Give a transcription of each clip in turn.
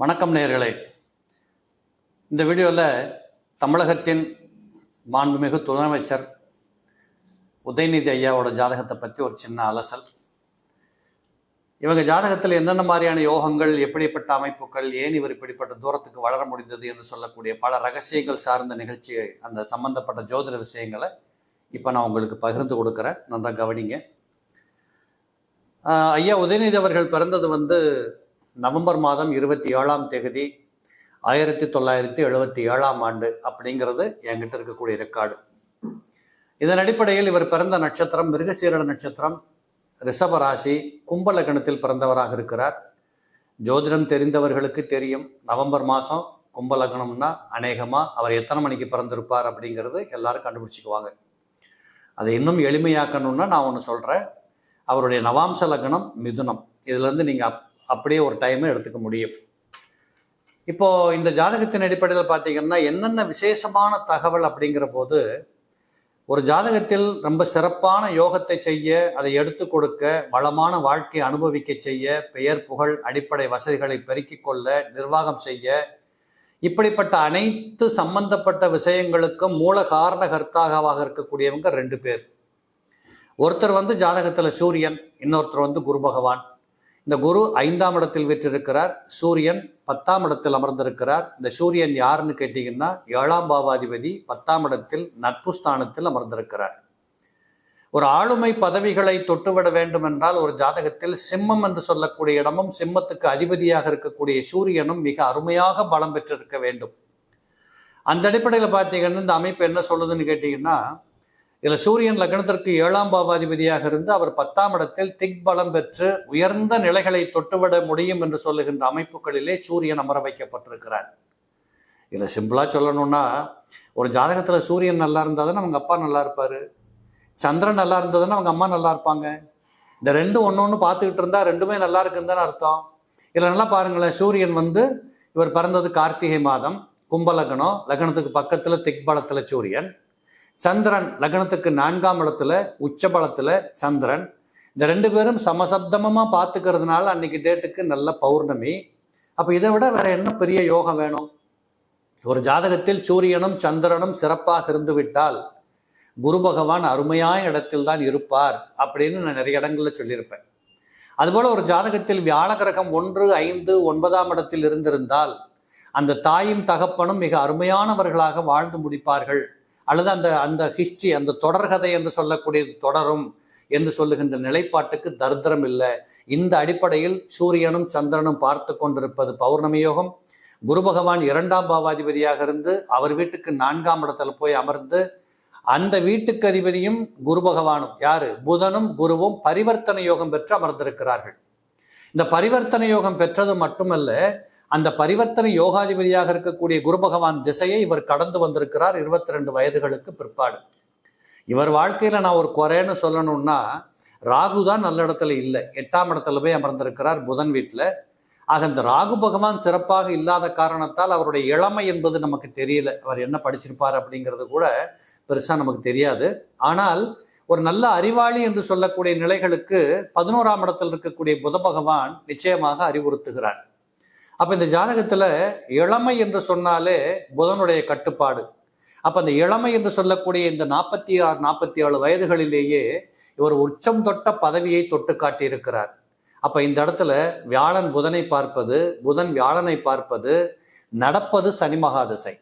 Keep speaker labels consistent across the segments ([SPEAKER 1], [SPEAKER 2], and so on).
[SPEAKER 1] வணக்கம் நேயர்களே. இந்த வீடியோவில் தமிழகத்தின் மாண்புமிகு துணையமைச்சர் உதயநிதி ஐயாவோட ஜாதகத்தை பற்றி ஒரு சின்ன அலசல். இவங்க ஜாதகத்தில் என்னென்ன மாதிரியான யோகங்கள் எப்படிப்பட்ட அமைப்புகள் ஏன் இவர் இப்படிப்பட்ட தூரத்துக்கு வளர முடிந்தது என்று சொல்லக்கூடிய பல ரகசியங்கள் சார்ந்த நிகழ்ச்சி அந்த சம்பந்தப்பட்ட ஜோதிட விஷயங்களை இப்போ நான் உங்களுக்கு பகிர்ந்து கொடுக்குறேன். நன்றா கவனிங்க. ஐயா உதயநிதி அவர்கள் பிறந்தது வந்து நவம்பர் மாதம் இருபத்தி ஏழாம் தேதி ஆயிரத்தி தொள்ளாயிரத்தி எழுபத்தி ஏழாம் ஆண்டு அப்படிங்கிறது என்கிட்ட இருக்கக்கூடிய ரெக்கார்டு இதன் அடிப்படையில் இவர் பிறந்த நட்சத்திரம் மிருகசீரட நட்சத்திரம் ரிஷப ராசி கும்ப லக்னத்தில் பிறந்தவராக இருக்கிறார். ஜோதிடம் தெரிந்தவர்களுக்கு தெரியும் நவம்பர் மாதம் கும்ப லக்னம்னா அநேகமாக அவர் எத்தனை மணிக்கு பிறந்திருப்பார் அப்படிங்கிறது எல்லாரும் கண்டுபிடிச்சிக்குவாங்க. அதை இன்னும் எளிமையாக்கணும்னா நான் ஒன்று சொல்கிறேன் அவருடைய நவாம்ச லக்னம் மிதுனம். இதுலேருந்து நீங்கள் அப் அப்படியே ஒரு டைமை எடுத்துக்க முடியும். இப்போது இந்த ஜாதகத்தின் அடிப்படையில் பார்த்தீங்கன்னா என்னென்ன விசேஷமான தகவல் அப்படிங்கிற போது ஒரு ஜாதகத்தில் ரொம்ப சிறப்பான யோகத்தை செய்ய அதை எடுத்து கொடுக்க வளமான வாழ்க்கையை அனுபவிக்க செய்ய பெயர் புகழ் அடிப்படை வசதிகளை பெருக்கிக் கொள்ள நிர்வாகம் செய்ய இப்படிப்பட்ட அனைத்து சம்பந்தப்பட்ட விஷயங்களுக்கும் மூல காரணகர்த்தாகவாக இருக்கக்கூடியவங்க ரெண்டு பேர். ஒருத்தர் வந்து ஜாதகத்தில் சூரியன் இன்னொருத்தர் வந்து குரு பகவான். இந்த குரு ஐந்தாம் இடத்தில் வீற்றிருக்கிறார் சூரியன் பத்தாம் இடத்தில் அமர்ந்திருக்கிறார். இந்த சூரியன் யாருன்னு கேட்டீங்கன்னா ஏழாம் பாவாதிபதி பத்தாம் இடத்தில் நட்பு ஸ்தானத்தில் அமர்ந்திருக்கிறார். ஒரு ஆளுமை பதவிகளை தொட்டுவிட வேண்டும் என்றால் ஒரு ஜாதகத்தில் சிம்மம் என்று சொல்லக்கூடிய இடமும் சிம்மத்துக்கு அதிபதியாக இருக்கக்கூடிய சூரியனும் மிக அருமையாக பலம் பெற்றிருக்க வேண்டும். அந்த அடிப்படையில் பார்த்தீங்கன்னா இந்த அமைப்பு என்ன சொல்லுதுன்னு கேட்டீங்கன்னா இதில் சூரியன் லக்னத்திற்கு ஏழாம் பாவாதிபதியாக இருந்து அவர் பத்தாம் இடத்தில் திக் பலம் பெற்று உயர்ந்த நிலைகளை தொட்டுவிட முடியும் என்று சொல்லுகின்ற அமைப்புகளிலே சூரியன் அமர வைக்கப்பட்டிருக்கிறார். இதில் சிம்பிளாக சொல்லணும்னா ஒரு ஜாதகத்தில் சூரியன் நல்லா இருந்தால் தானே அவங்க அப்பா நல்லா இருப்பார்? சந்திரன் நல்லா இருந்தால் தானே அவங்க அம்மா நல்லா இருப்பாங்க? இந்த ரெண்டும் ஒன்று ஒன்று பார்த்துக்கிட்டு இருந்தால் ரெண்டுமே நல்லா இருக்குன்னு தானே அர்த்தம். இதில் நல்லா பாருங்களேன் சூரியன் வந்து இவர் பிறந்தது கார்த்திகை மாதம் கும்பலக்னம் லக்னத்துக்கு பக்கத்தில் திக்பலத்தில் சூரியன். சந்திரன் லக்னத்துக்கு நான்காம் இடத்துல உச்சபலத்துல சந்திரன். இந்த ரெண்டு பேரும் சமசப்தமமாக பார்த்துக்கிறதுனால அன்னைக்கு டேட்டுக்கு நல்ல பௌர்ணமி. அப்போ இதை விட வேற என்ன பெரிய யோகம் வேணும்? ஒரு ஜாதகத்தில் சூரியனும் சந்திரனும் சிறப்பாக இருந்து விட்டால் குரு பகவான் அருமையான இடத்தில் தான் இருப்பார் அப்படின்னு நான் நிறைய இடங்களில் சொல்லியிருப்பேன். அதுபோல் ஒரு ஜாதகத்தில் வியாழ கிரகம் ஒன்று ஐந்து ஒன்பதாம் இடத்தில் இருந்திருந்தால் அந்த தாயும் தகப்பனும் மிக அருமையானவர்களாக வாழ்ந்து முடிப்பார்கள். அல்லது அந்த அந்த ஹிஸ்டரி அந்த தொடர்கதை என்று சொல்லக்கூடியது தொடரும் என்று சொல்லுகின்ற நிலைப்பாட்டுக்கு தரித்திரம் இல்லை. இந்த அடிப்படையில் சூரியனும் சந்திரனும் பார்த்து கொண்டிருப்பது பௌர்ணமி யோகம் குரு பகவான் இரண்டாம் பாவாதிபதியாக இருந்து அவர் வீட்டுக்கு நான்காம் இடத்துல போய் அமர்ந்து அந்த வீட்டுக்கு அதிபதியும் குரு பகவானும் யாரு? புதனும் குருவும் பரிவர்த்தனை யோகம் பெற்று அமர்ந்திருக்கிறார்கள். இந்த பரிவர்த்தனை யோகம் பெற்றது மட்டுமல்ல அந்த பரிவர்த்தனை யோகாதிபதியாக இருக்கக்கூடிய குரு பகவான் திசையை இவர் கடந்து வந்திருக்கிறார் இருபத்தி ரெண்டு வயதுகளுக்கு பிற்பாடு. இவர் வாழ்க்கையில நான் ஒரு குறைன்னு சொல்லணும்னா ராகு தான் நல்ல இடத்துல இல்லை. எட்டாம் இடத்துல போய் அமர்ந்திருக்கிறார் புதன் வீட்டில் ஆக இந்த ராகு பகவான் சிறப்பாக இல்லாத காரணத்தால் அவருடைய இளமை என்பது நமக்கு தெரியல. அவர் என்ன படிச்சிருப்பார் அப்படிங்கிறது கூட பெருசாக நமக்கு தெரியாது. ஆனால் ஒரு நல்ல அறிவாளி என்று சொல்லக்கூடிய நிலைகளுக்கு பதினோராம் இடத்தில் இருக்கக்கூடிய புத பகவான் நிச்சயமாக அறிவுறுத்துகிறார். அப்போ இந்த ஜாதகத்தில் இளமை என்று சொன்னாலே புதனுடைய கட்டுப்பாடு. அப்போ அந்த இளமை என்று சொல்லக்கூடிய இந்த நாற்பத்தி ஆறு நாற்பத்தி ஏழு வயதுகளிலேயே இவர் உச்சம் தொட்ட பதவியை தொட்டு காட்டியிருக்கிறார். அப்போ இந்த இடத்துல வியாழன் புதனை பார்ப்பது புதன் வியாழனை பார்ப்பது நடப்பது சனி மகாதிசை.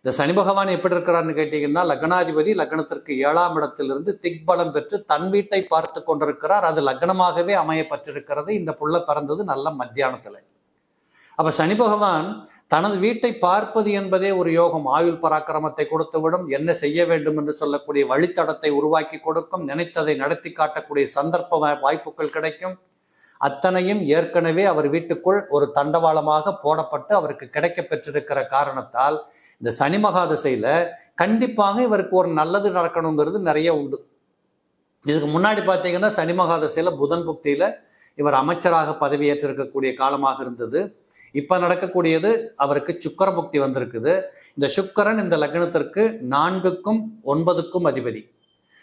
[SPEAKER 1] இந்த சனி பகவான் எப்படி இருக்கிறார்னு கேட்டீங்கன்னா லக்னாதிபதி லக்னத்திற்கு ஏழாம் இடத்திலிருந்து திக்பலம் பெற்று தன் வீட்டை பார்த்து கொண்டிருக்கிறார். அது லக்னமாகவே அமையப்பட்டிருக்கிறது. இந்த புள்ள பிறந்தது நல்ல மத்தியானத்தில். அப்ப சனி பகவான் தனது வீட்டை பார்ப்பது என்பதே ஒரு யோகம். ஆயுள் பராக்கிரமத்தை கொடுத்துவிடும் என்ன செய்ய வேண்டும் என்று சொல்லக்கூடிய வழித்தடத்தை உருவாக்கி கொடுக்கும் நினைத்ததை நடத்தி காட்டக்கூடிய சந்தர்ப்ப வாய்ப்புகள் கிடைக்கும். அத்தனையும் ஏற்கனவே அவர் வீட்டுக்குள் ஒரு தண்டவாளமாக போடப்பட்டு அவருக்கு கிடைக்க பெற்றிருக்கிற காரணத்தால் இந்த சனி மகாதசையில கண்டிப்பாக இவருக்கு ஒரு நல்லது நடக்கணுங்கிறது நிறைய உண்டு. இதுக்கு முன்னாடி பார்த்தீங்கன்னா சனி மகாதசையில புதன் புக்தியில இவர் அமைச்சராக பதவியேற்றிருக்கக்கூடிய காலமாக இருந்தது. இப்போ நடக்கக்கூடியது அவருக்கு சுக்கர புக்தி வந்திருக்குது. இந்த சுக்கரன் இந்த லக்னத்திற்கு நான்குக்கும் ஒன்பதுக்கும் அதிபதி.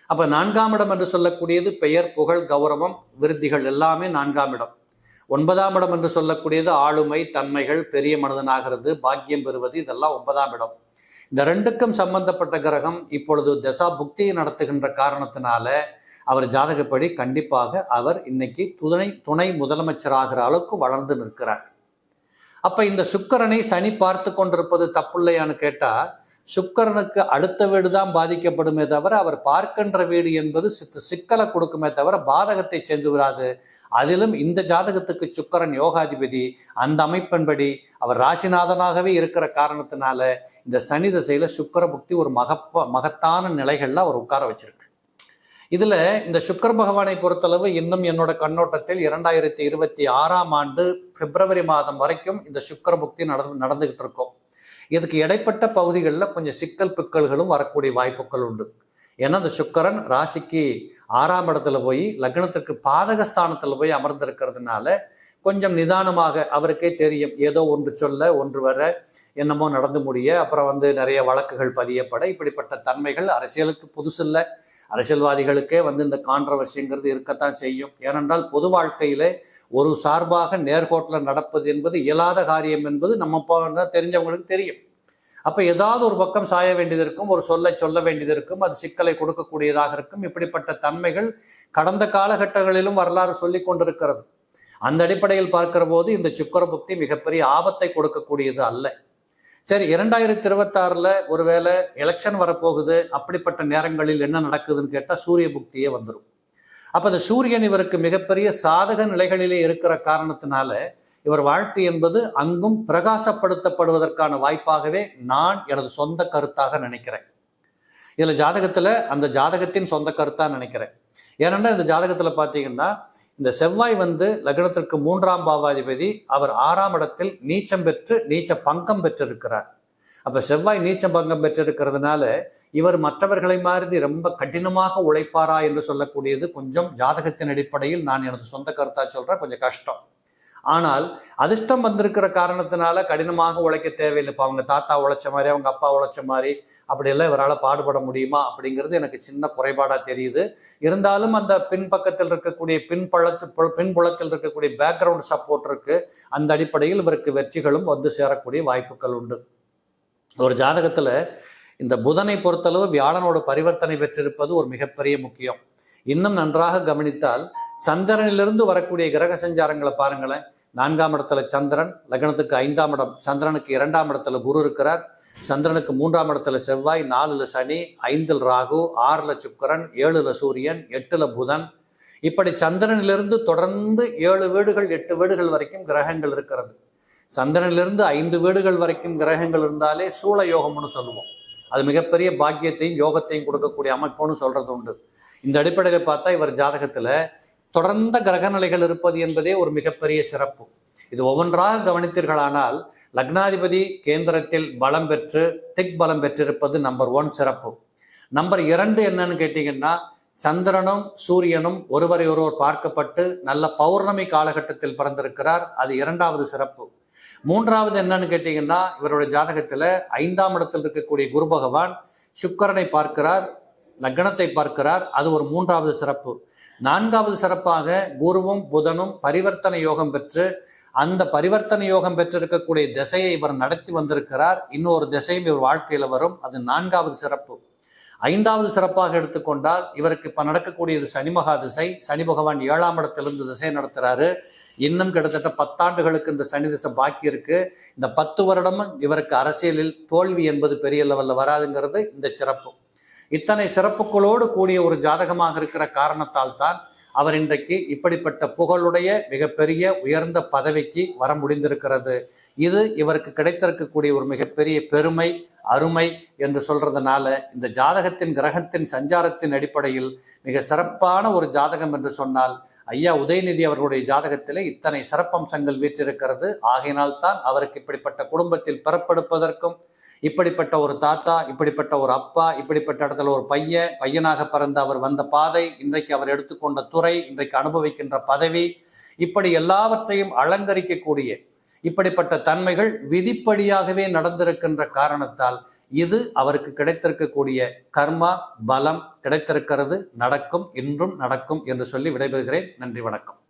[SPEAKER 1] அப்போ நான்காம் இடம் என்று சொல்லக்கூடியது பெயர் புகழ் கௌரவம் விருத்திகள் எல்லாமே நான்காம் இடம். ஒன்பதாம் இடம் என்று சொல்லக்கூடியது ஆளுமை தன்மைகள் பெரிய மனிதனாகிறது பாக்கியம் பெறுவது இதெல்லாம் ஒன்பதாம் இடம். இந்த ரெண்டுக்கும் சம்பந்தப்பட்ட கிரகம் இப்பொழுது தசா புக்தியை நடத்துகின்ற காரணத்தினால அவர் ஜாதகப்படி கண்டிப்பாக அவர் இன்னைக்கு துணை துணை முதலமைச்சராகிற அளவுக்கு வளர்ந்து நிற்கிறார். அப்ப இந்த சுக்கரனை சனி பார்த்து கொண்டிருப்பது தப்புள்ளையான்னு கேட்டா சுக்கரனுக்கு அடுத்த வீடு தான் பாதிக்கப்படுமே தவிர அவர் பார்க்கின்ற வீடு என்பது சித்த சிக்கலை கொடுக்குமே தவிர பாதகத்தை சென்று விடாது அதிலும் இந்த ஜாதகத்துக்கு சுக்கரன் யோகாதிபதி அந்த அமைப்பின்படி அவர் ராசிநாதனாகவே இருக்கிற காரணத்தினால இந்த சனி திசையில சுக்கர புக்தி ஒரு மகப்ப மகத்தான நிலைகள்ல அவர் உட்கார வச்சிருக்கு. இதில் இந்த சுக்கர் பகவானை பொறுத்தளவு இன்னும் என்னோட கண்ணோட்டத்தில் இரண்டாயிரத்தி இருபத்தி ஆறாம் ஆண்டு பிப்ரவரி மாதம் வரைக்கும் இந்த சுக்கிர புக்தி நடந்து நடந்துகிட்டு இருக்கும் இதுக்கு இடைப்பட்ட பகுதிகளில் கொஞ்சம் சிக்கல் பிக்கல்களும் வரக்கூடிய வாய்ப்புகள் உண்டு. ஏன்னா இந்த சுக்கரன் ராசிக்கு ஆறாம் இடத்துல போய் லக்னத்திற்கு பாதக ஸ்தானத்தில் போய் அமர்ந்திருக்கிறதுனால கொஞ்சம் நிதானமாக அவருக்கே தெரியும். ஏதோ ஒன்று சொல்ல ஒன்று வர என்னமோ நடந்து முடிய அப்புறம் வந்து நிறைய வழக்குகள் பதியப்பட இப்படிப்பட்ட தன்மைகள் அரசியலுக்கு புதுசில்லை. அரசியல்வாதிகளுக்கே வந்து இந்த கான்ட்ரவர்சிங்கிறது இருக்கத்தான் செய்யும். ஏனென்றால் பொது வாழ்க்கையிலே ஒரு சார்பாக நேர்கோட்டில் நடப்பது என்பது இயலாத காரியம் என்பது நம்ம தெரிஞ்சவங்களுக்கு தெரியும். அப்போ ஏதாவது ஒரு பக்கம் சாய வேண்டியது இருக்கும் ஒரு சொல்லை சொல்ல வேண்டியது இருக்கும் அது சிக்கலை கொடுக்கக்கூடியதாக இருக்கும். இப்படிப்பட்ட தன்மைகள் கடந்த காலகட்டங்களிலும் வரலாறு சொல்லி கொண்டிருக்கிறது. அந்த அடிப்படையில் பார்க்கிற போது இந்த சுக்கர புக்தி மிகப்பெரிய ஆபத்தை கொடுக்கக்கூடியது அல்ல. சரி இரண்டாயிரத்தி இருபத்தாறுல ஒருவேளை எலெக்ஷன் வரப்போகுது அப்படிப்பட்ட நேரங்களில் என்ன நடக்குதுன்னு கேட்டால் சூரிய புக்தியே வந்துடும் அப்ப இந்த சூரியன் இவருக்கு மிகப்பெரிய சாதக நிலைகளிலே இருக்கிற காரணத்தினால இவர் வாழ்க்கை என்பது அங்கும் பிரகாசப்படுத்தப்படுவதற்கான வாய்ப்பாகவே நான் எனது சொந்த கருத்தாக நினைக்கிறேன். இதுல ஜாதகத்துல அந்த ஜாதகத்தின் சொந்த கருத்தா நினைக்கிறேன். ஏனென்றா இந்த ஜாதகத்துல பாத்தீங்கன்னா இந்த செவ்வாய் வந்து லக்னத்திற்கு மூன்றாம் பாவாதிபதி அவர் ஆறாம் இடத்தில் நீச்சம் பெற்று நீச்ச பங்கம் பெற்றிருக்கிறார். அப்போ செவ்வாய் நீச்சம் பங்கம் பெற்றிருக்கிறதுனால இவர் மற்றவர்களை மாதிரி ரொம்ப கடினமாக உழைப்பாரா என்று சொல்லக்கூடியது கொஞ்சம் ஜாதகத்தின் அடிப்படையில் நான் எனது சொந்த கருத்தா சொல்றேன். கொஞ்சம் கஷ்டம். ஆனால் அதிர்ஷ்டம் வந்திருக்கிற காரணத்தினால கடினமாக உழைக்க தேவையில்லை. இப்போ அவங்க தாத்தா உழைச்ச மாதிரி அவங்க அப்பா உழைச்ச மாதிரி அப்படியெல்லாம் இவரால் பாடுபட முடியுமா? அப்படிங்கிறது எனக்கு சின்ன குறைபாடாக தெரியுது. இருந்தாலும் அந்த பின்பக்கத்தில் இருக்கக்கூடிய பின்பழத்து பின்புலத்தில் இருக்கக்கூடிய பேக்ரவுண்ட் சப்போர்ட் இருக்கு. அந்த அடிப்படையில் இவருக்கு வெற்றிகளும் வந்து சேரக்கூடிய வாய்ப்புகள் உண்டு. ஒரு ஜாதகத்தில் இந்த புதனை பொறுத்தளவு வியாழனோட பரிவர்த்தனை பெற்றிருப்பது ஒரு மிகப்பெரிய முக்கியம். இன்னும் நன்றாக கவனித்தால் சந்திரனிலிருந்து வரக்கூடிய கிரக சஞ்சாரங்களை பாருங்களேன். நான்காம் இடத்துல சந்திரன் லக்னத்துக்கு ஐந்தாம் இடம் சந்திரனுக்கு இரண்டாம் இடத்துல குரு இருக்கிறார். சந்திரனுக்கு மூன்றாம் இடத்துல செவ்வாய் நாலுல சனி ஐந்தில் ராகு ஆறுல சுக்கரன் ஏழுல சூரியன் எட்டுல புதன். இப்படி சந்திரனிலிருந்து தொடர்ந்து ஏழு வீடுகள் எட்டு வீடுகள் வரைக்கும் கிரகங்கள் இருக்கிறது. சந்திரனிலிருந்து ஐந்து வீடுகள் வரைக்கும் கிரகங்கள் இருந்தாலே சூழ யோகம்னு சொல்லுவோம். அது மிகப்பெரிய பாக்கியத்தையும் யோகத்தையும் கொடுக்கக்கூடிய அமைப்புன்னு சொல்றது உண்டு. இந்த அடிப்படையில் பார்த்தா இவர் ஜாதகத்துல தொடர்ந்த கிரகநிலைகள் இருப்பது என்பதே ஒரு மிகப்பெரிய சிறப்பு. இது ஒவ்வொன்றாக கவனித்தீர்களானால் லக்னாதிபதி கேந்திரத்தில் பலம் பெற்று திக் பலம் பெற்றிருப்பது நம்பர் ஒன் சிறப்பு. நம்பர் இரண்டு என்னன்னு கேட்டீங்கன்னா சந்திரனும் சூரியனும் ஒருவரை ஒருவர் பார்க்கப்பட்டு நல்ல பௌர்ணமி காலகட்டத்தில் பிறந்திருக்கிறார். அது இரண்டாவது சிறப்பு. மூன்றாவது என்னன்னு கேட்டீங்கன்னா இவருடைய ஜாதகத்தில் ஐந்தாம் இடத்தில் இருக்கக்கூடிய குரு பகவான் சுக்கரனை பார்க்கிறார் லக்னத்தை பார்க்கிறார். அது ஒரு மூன்றாவது சிறப்பு. நான்காவது சிறப்பாக குருவும் புதனும் பரிவர்த்தனை யோகம் பெற்று அந்த பரிவர்த்தனை யோகம் பெற்றிருக்கக்கூடிய திசையை இவர் நடத்தி வந்திருக்கிறார். இன்னொரு திசையும் இவர் வாழ்க்கையில் வரும். அது நான்காவது சிறப்பு. ஐந்தாவது சிறப்பாக எடுத்துக்கொண்டால் இவருக்கு இப்போ நடக்கக்கூடியது சனி மகா திசை. சனி பகவான் ஏழாம் இடத்திலிருந்து திசை நடத்துகிறாரு இன்னும் கிட்டத்தட்ட பத்தாண்டுகளுக்கு இந்த சனி திசை பாக்கி இருக்கு. இந்த பத்து வருடமும் இவருக்கு அரசியலில் தோல்வி என்பது பெரிய லெவலில் வராதுங்கிறது இந்த சிறப்பு. இத்தனை சிறப்புகளோடு கூடிய ஒரு ஜாதகமாக இருக்கிற காரணத்தால் தான் அவர் இன்றைக்கு இப்படிப்பட்ட புகழுடைய மிகப்பெரிய உயர்ந்த பதவிக்கு வர முடிந்திருக்கிறது. இது இவருக்கு கிடைத்திருக்கக்கூடிய ஒரு மிகப்பெரிய பெருமை அருமை என்று சொல்றதுனால இந்த ஜாதகத்தின் கிரகத்தின் சஞ்சாரத்தின் அடிப்படையில் மிக சிறப்பான ஒரு ஜாதகம் என்று சொன்னால் ஐயா உதயநிதி அவர்களுடைய ஜாதகத்திலே இத்தனை சிறப்பம்சங்கள் வீற்றிருக்கிறது. ஆகையினால் தான் அவருக்கு இப்படிப்பட்ட குடும்பத்தில் பிறப்பெடுப்பதற்கும் இப்படிப்பட்ட ஒரு தாத்தா இப்படிப்பட்ட ஒரு அப்பா இப்படிப்பட்ட இடத்துல ஒரு பையன் பையனாக பிறந்த அவர் வந்த பாதை இன்றைக்கு அவர் எடுத்துக்கொண்ட துறை இன்றைக்கு அனுபவிக்கின்ற பதவி இப்படி எல்லாவற்றையும் அலங்கரிக்கக்கூடிய இப்படிப்பட்ட தன்மைகள் விதிப்படியாகவே நடந்திருக்கின்ற காரணத்தால் இது அவருக்கு கிடைத்திருக்கக்கூடிய கர்மா பலம் கிடைத்திருக்கிறது நடக்கும் இன்றும் நடக்கும் என்று சொல்லி விடைபெறுகிறேன். நன்றி வணக்கம்.